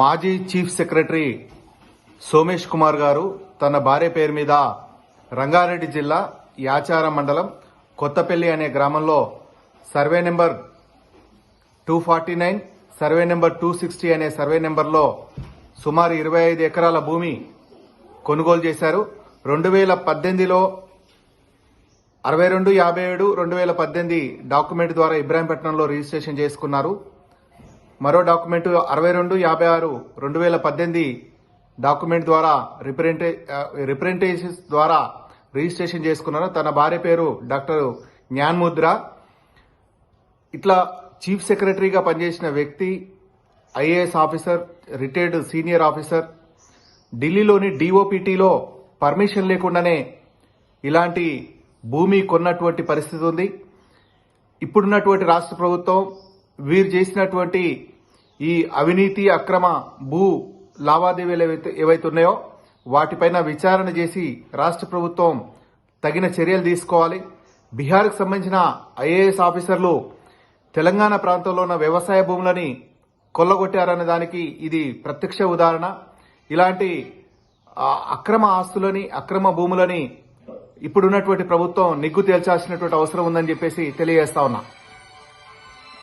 మాజీ chief secretary Somesh Kumar గారు తన భార్య పేరు మీద రంగారెడ్డి జిల్లా యాచారం మండలం కొత్తపల్లి అనే గ్రామంలో survey number two forty nine survey number two sixty అనే సర్వే నెంబర్లో సుమారు ఇరవై ఐదు ఎకరాల భూమి కొనుగోలు చేశారు. రెండు వేల పద్దెనిమిదిలో అరవై రెండు యాభై ఏడు రెండు వేల పద్దెనిమిది డాక్యుమెంట్ ద్వారా ఇబ్రాహీంపట్నంలో రిజిస్ట్రేషన్ చేసుకున్నారు. మరో డాక్యుమెంట్ అరవై రెండు యాభై ఆరు రెండు వేల పద్దెనిమిది డాక్యుమెంట్ ద్వారా రిప్రజెంటే రిప్రజెంటేషన్స్ ద్వారా రిజిస్ట్రేషన్ చేసుకున్నారు. తన భార్య పేరు డాక్టర్ జ్ఞాన్ముద్ర. ఇట్లా చీఫ్ సెక్రటరీగా పనిచేసిన వ్యక్తి IAS officer retired senior officer ఢిల్లీలోని డిఓపిటిలో పర్మిషన్ లేకుండానే ఇలాంటి భూమి కొన్నటువంటి పరిస్థితి ఉంది. ఇప్పుడున్నటువంటి రాష్ట్ర ప్రభుత్వం వీరు చేసినటువంటి ఈ అవినీతి అక్రమ భూ లావాదేవీలు ఏవైతే ఏవైతే ఉన్నాయో వాటిపైన విచారణ చేసి రాష్ట్ర ప్రభుత్వం తగిన చర్యలు తీసుకోవాలి. బీహార్కు సంబంధించిన ఐఏఎస్ ఆఫీసర్లు తెలంగాణ ప్రాంతంలో ఉన్న వ్యవసాయ భూములని కొల్లగొట్టారనే దానికి ఇది ప్రత్యక్ష ఉదాహరణ. ఇలాంటి అక్రమ ఆస్తులని అక్రమ భూములని ఇప్పుడున్నటువంటి ప్రభుత్వం నిగ్గు తేల్చాల్సినటువంటి అవసరం ఉందని చెప్పేసి తెలియజేస్తా ఉన్నా.